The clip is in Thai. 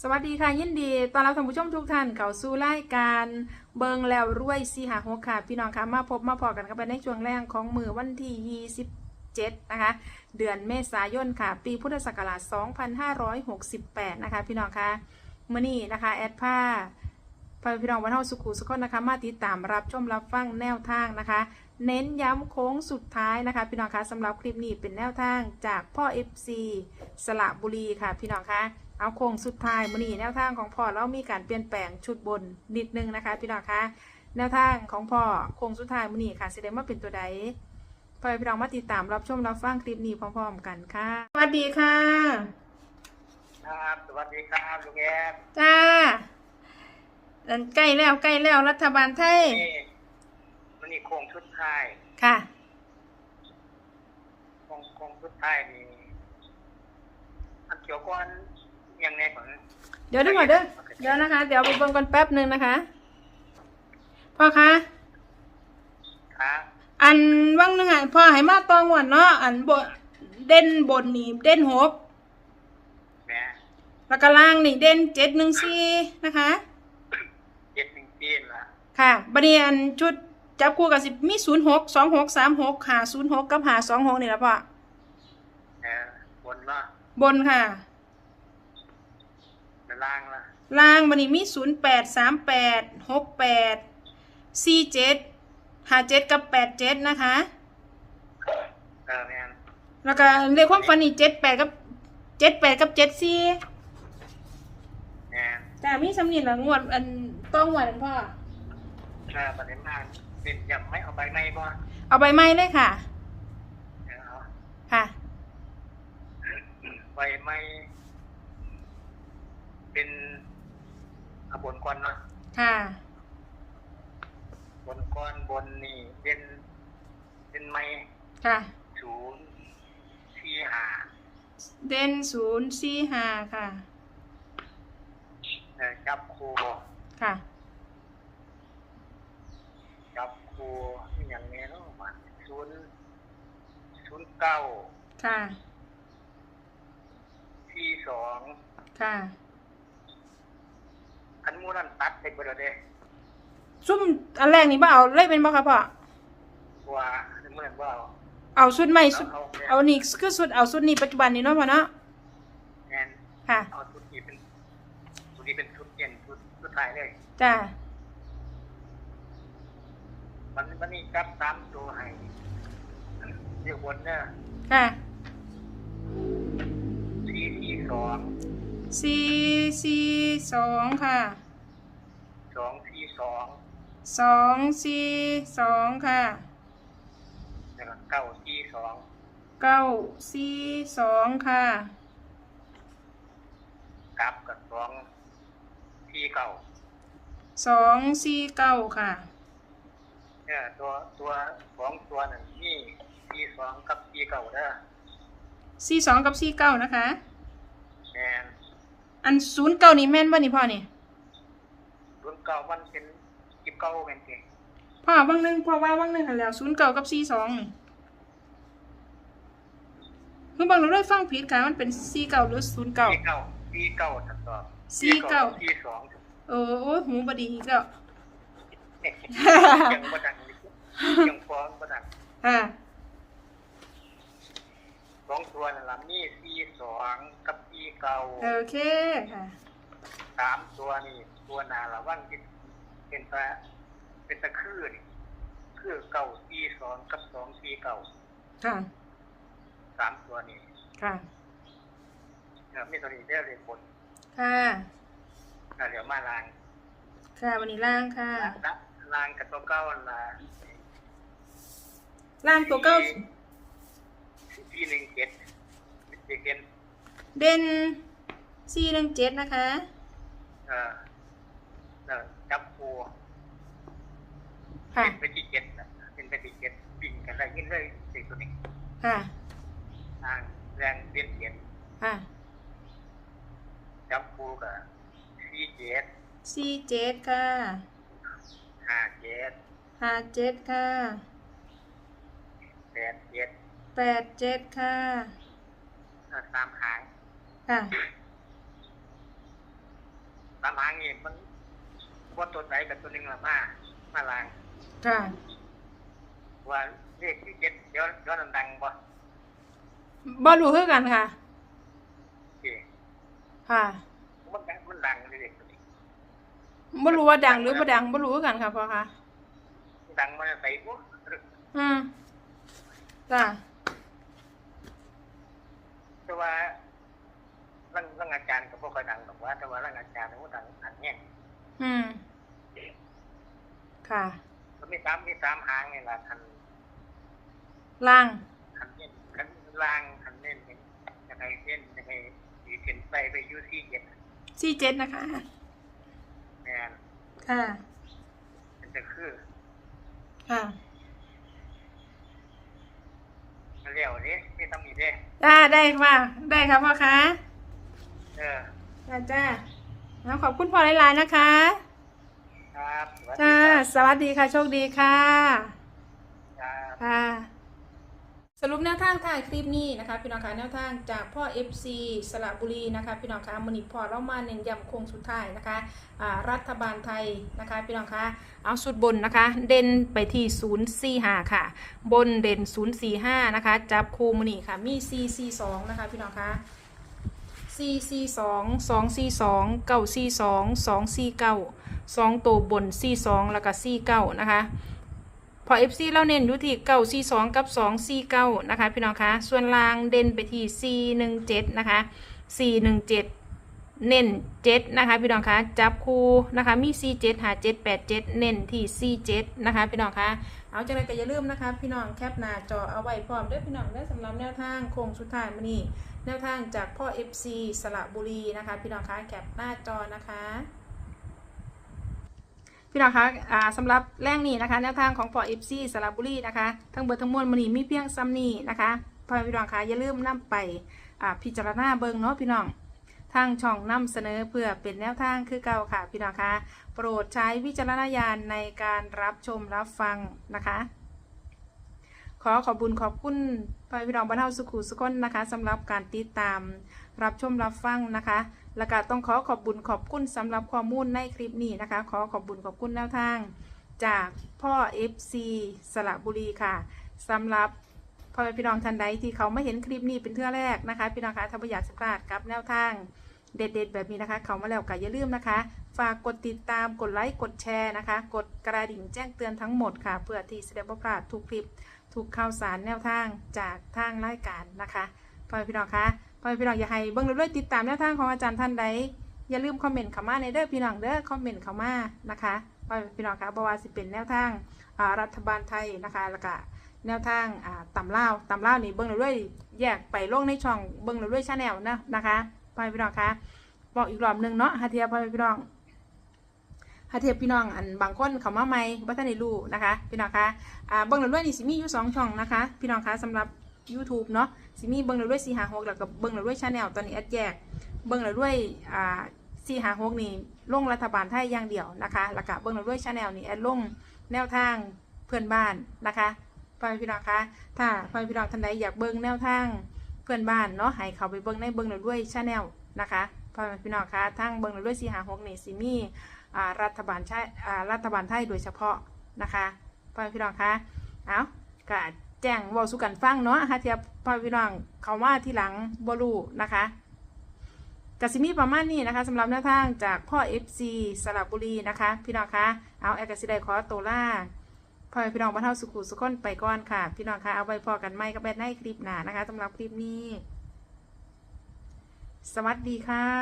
สวัสดีค่ะยินดีตอนรับท่านผู้ชมทุกท่านเข้าสู่รายการเบิงแล้วรวยสีหาหกค่ะ พี่น้องคะมาพบมาพอกันกันไปในช่วงแรกของมือวันที่ 27 นะคะ เดือนเมษายนค่ะ ปีพุทธศักราช 2568 นะคะ พี่น้องคะมื่อนี้นะคะ แอดผ้าพี่น้องวันเทาสุขุสุขคนนะคะ มาติดตามรับชมรับฟังแนวทางนะคะ เน้นย้ำโค้งสุดท้ายนะคะ พี่น้องคะสำหรับคลิปนี้เป็นแนวทางจากพ่อ FC สระบุรีค่ะ พี่น้องคะ เอาโค้งสุดท้ายมื่อนี้แนวทางของพ่อเรามีการเปลี่ยนแปลงชุดบนนิดนึงนะคะ พี่น้องคะแนวทางของพ่อโค้งสุดท้ายมื่อนี้ค่ะแสดงว่าเป็นตัวใดพอให้พี่น้องมาติดตามรับชมรับฟังคลิปนี้พร้อมๆกันค่ะ สวัสดีค่ะ ครับ สวัสดีครับลุงแอมจ้าอันใกล้แล้วใกล้แล้วรัฐบาลไทยนี่มันนี่โค้งชุดท้ายค่ะ โค้งโค้งชุดท้ายนี่อันเกี่ยวก้อน ยังไงก่อนเดี๋ยวเดี๋ยวก่อนเด้อเดี๋ยวนะคะ เดี๋ยวไปเบิ่งกันแป๊บหนึ่งนะคะ พ่อคะครับอันว่างหนึงอะพ่อให้มาตองวันเนาะอันบนเด่นบนนี่เด่นหกแม่แล้วก็ล่างนี่เด่นเจ็ดหนึ่งสี่นะคะเจ็ดหนึ่งปีนละค่ะบัดนี้อันชุดจับคู่กับสิมีศูนย์หกสองหกสามหกหาศูนย์หกกับหาสองหกนี่ละพ่อแม่บนละบนค่ะและล่างละล่างบัดนี้มีศูนย์แปดสามแปดหกแปดสี่เจ็ดหาเจ็ดกับแปดเจ็ดนะคะ เออแม่นแล้วก็เรียกความฝันอีกเจ็ดแปดกับเจ็ดแปดกับเจ็ดสี่แม่นจ้ามีสำนีละงวดอันต้องงวดอันพ่อเออประเด็นมากเป็นยังไม่เอาใบไม้บ่เอาใบไม้เลยค่ะ เออเอาค่ะใบไม้ เป็นเอาบนก้อนเนาะค่ะ บนก้อนบนนี่เป็นเป็นไม้ค่ะ ศูนย์สี่ห้าเด่นศูนย์สี่ห้าค่ะเอ่อจับครูค่ะ จับครูอหย่างนี้เนาะมาศูนย์ศูนย์เก้าค่ะที่สองค่ะอัน หมูนั่นตัดไปเบดเลยซุ่มอันแรกนี่บ่เอาเลยเป็นบ่ค่ะพ่อว่าอันเหมือนว่าเอาชุดใหม่ชุดเอาเอานี่คือชุดเอาชุดนี้ปัจจุบันนี้เนาะพ่อเนาะแอนค่ะเอาชุดนี้เป็นชุดนี้เป็นชุดเย็นชุดชุดท้ายเลย จ้ามันมันนี่จับสามตัวให้เรียกบนเนี่ยค่ะสี่สี่สอง สี่สี่สองค่ะ สองสี่สองสองสี่สองค่ะแล้วก็เก้าสี่สองเก้าสี่สองค่ะกลับกับสองสี่เก้าสองสี่เก้าค่ะเนี่ยตัวตัวสองตัวนั่นนี่สี่สองกับสี่เก้าเด้อสี่สองกับสี่เก้านะคะแมนอันศูนย์เก้านี่แม่นบ่นี่พ่อนี่ รุ่นเก่ามันเป็นกิบเก่าเป็นสิพ่อว่างหนึงพ่อว่าว่างหนึงหันแล้วศูนย์เก้ากับสี่สองนี่คือบางเราได้ฟังผิดค่ะมันเป็นสี่เก้าหรือศูนย์เก้าสี่เก่าสี่เก่าถัดต่อสี่เก้า สี่สองโอ้โอ้หูบดีอีกแล้วยังบ่ดังยังฟ้องบ่ดังค่ะสองตัวนั่นละมีสี่สองกับสี่เก่าโอเคค่ะ สามตัวนี่ ตัวหนาละว่างเป็นเป็นตะเป็นตะคือนี่คือเก่าสี่สองกับสองสี่เก่าค่ะสามตัวนี่ค่ะเดี๋ยวมีตัวนี้ได้เลยผลค่ะเดี๋ยวมาลางค่ะ วันนี้ล่างค่ะลางลางกับตัวเก้าละล่างตัวเก้าที่หนึ่งเจ็ดเจ็ดเด่นสี่หนึ่งเจ็ดนะคะเอ่อ เอ่อจับปูค่ะเป็นไปที่เจ็ดนะเป็นไปที่เจ็ดวิ่งกันได้ยินเลยสิ่งตัวนี้ค่ะทางแรงเปลี่ยนเจ็ดค่ะจับปูกับสี่เจ็ดสี่เจ็ดค่ะห้าเจ็ดห้าเจ็ดค่ะแปดเจ็ดแปดเจ็ดค่ะเอ่อสามหางค่ะามหางนี่มัน ว่าตัวไหนกับตัวหนึ่งละมา มาลาง ค่ะว่าเลขที่เจ็ดเดี๋ยวเดี๋ยวมันดังบ่บ่รู้คือกันค่ะโอเคค่ะมันดังมันดังเลยเด็กตัวนี้บ่รู้ว่าดังหรือบ่ดังบ่รู้คือกันค่ะพ่อค่ะมันดังมันใส่ปุ๊บอืมจ้าแต่ว่าร่างร่างอาจารย์กับพวกคอยดังหรอกว่า แต่ว่าร่างอาจารย์เขาดังอันเนี้ยอืม ค่ะมันมีสามมีสามหางนี่แหละคันล่างคันเน้นคันล่างคันเน้นนี่ยังไงเน้นยังไงที่เขียนใส่ไปอยูซี่เจ็ดสี่เจ็ดนะคะแม่นค่ะมันจะคือ ค่ะมันเรียวนี้ไม่ต้องมีเด้จ้าได้ค่ะได้ครับพ่อคะเออจ้าจ้าแล้วขอบคุณพ่อหลายๆนะคะ ครับสวัสดีจ้าครับสวัสดีค่ะ โชคดีค่ะ ครับ ค่ะสรุปแนวทางถ่ายคลิปนี้นะคะพี่น้องคะแนวทางจากพ่อ FC สระบุรีนะคะพี่น้องคะมอนิพอเรามาเน้นย้ำโคงสุดท้ายนะคะอ่ารัฐบาลไทยนะคะพี่น้องคะเอาสุดบนนะคะ เด่นไปที่ 045 ค่ะ บนเด่น 045 นะคะ จับคูมอนีค่ะมี 442 นะคะพี่น้องคะ 442 242 942 249 2ตัวบนซีสองแล้วก็ซีเก้านะคะพอเอฟซีเราเน้นอยู่ที่เก้าสี่สองกับสองสี่เก้านะคะพี่น้องคะส่วนล่างเด่นไปที่สี่หนึ่งเจ็ดนะคะสี่หนึ่งเจ็ด เน้นเจ็ดนะคะพี่น้องคะจับคู่นะคะมีสี่เจ็ดหาเจ็ดแปดเจ็ดเน้นที่สี่เจ็ดนะคะพี่น้องคะเอาจังไรก็อย่าลืมนะคะพี่น้องแคปหน้าจอเอาไว้พร้อมด้วยพี่น้องได้สำหรับแนวทางโค้งสุดท้ายมื้อนี้แนวทางจากพ่อ FC สระบุรีนะคะพี่น้องคะแคปหน้าจอนะคะพี่น้องคะสำหรับแรงนี้นะคะแนวทางของปอเอฟซีสระบุรีนะคะทั้งเบิดทั้งมวลมันนี้มีเพียงซ้ำนี้นะคะพ่อพี่น้องคะอย่าลืมนำไปพิจารณาเบิ่งเนาะพี่น้อง ทางช่องนำเสนอเพื่อเป็นแนวทางคือเก่าค่ะพี่น้องคะโปรดใช้วิจารณญาณในการรับชมรับฟังนะคะ ขอขอบุญขอบคุณพี่พี่น้องบ้านเฮาสุขุสุขนนะคะสำหรับการติดตามรับชมรับฟังนะคะ แล้วก็ต้องขอขอบบุญขอบคุณสำหรับข้อมูลในคลิปนี้นะคะ ขอขอบบุญขอบคุณแนวทาง จากพ่อ FC สระบุรีค่ะสำหรับ พ่อแม่พี่น้องท่านใดที่เขาไม่เห็นคลิปนี้เป็นเทื่อแรกนะคะ พี่น้องคะถ้าไม่อยากพลาดกับแนวทางเด็ดๆ แบบนี้นะคะ เขามาแล้วก็อย่าลืมนะคะ ฝากกดติดตามกดไลค์กดแชร์นะคะ กดกระดิ่งแจ้งเตือนทั้งหมดค่ะ เพื่อที่จะได้ไม่พลาดทุกคลิปทุกข่าวสารแนวทางจากทางรายการนะคะพ่อแม่พี่น้องคะพ่อแม่พี่น้องอย่าให้เบิ่งเรื่อยติดตามแนวทางของอาจารย์ท่านใดอย่าลืมคอมเมนต์เข้ามาในเด้อพี่น้องเด้อคอมเมนต์เข้ามานะคะพ่อแม่พี่น้องคะบว่าสิเป็นแนวทางรัฐบาลไทยนะคะแล้วก็ แนวทางอ่าตำล่าวตำเล่านี่เบิ่งเรื่อยแยกไปลงในช่องเบิ่งเรื่อยชาแนลนะนะคะพ่อแม่พี่น้องคะบอกอีกรอบหนึ่งเนาะฮาเทียพ่อแม่พี่น้องฮาเทียพี่น้องอันบางคนเขามาใหม่บ่ทันได้รู้นะคะ พี่น้องคะอ่าเบิ่งเรื่อยนี่สิมีอยู่สองช่องนะคะ พี่น้องคะสำหรับ YouTube เนาะสิมีเบิ่งเรื่อยสี่หาหกแล้วก็เบิ่งเรื่อยชาแนลตอนนี้แอดแยกเบิ่งแล้วด้วยอ่าสี่หาหกนี่ลงรัฐบาลไทยอย่างเดียวนะคะแล้วก็เบิ่งแล้วด้วยชาแนลนี่แอดลงแนวทางเพื่อนบ้านนะคะ พ่อพี่น้องคะถ้าพ่อพี่น้องท่านใดอยากเบิ่งแนวทางเพื่อนบ้านเนาะให้เขาไปเบิ่งในเบิ่งแล้วด้วยชาแนลนะคะพ่อพี่น้องคะทางเบิ่งแล้วด้วยสีหาหกนี่สิมีอ่ารัฐบาลชาอ่ารัฐบาลไทยโดยเฉพาะนะคะพ่อพี่น้องคะเอาก็แจ้งว้าสู่กันฟังเนาะฮะเทียบพ่อพี่น้องเขามาที่หลังบ่รู้นะคะกสิมีประมาณนี้นะคะสำหรับแนวทางจากพ่อ FC สระบุรีนะคะ พี่น้องคะเอาแอกสิได้ขอตัวล่า พ่อพี่น้องบ้านเฮาสุขุสุขคนไปก่อนค่ะ พี่น้องคะเอาไว้พอกันไหมก็แบนในคลิปหน้านะคะสำหรับคลิปนี้ สวัสดีค่ะ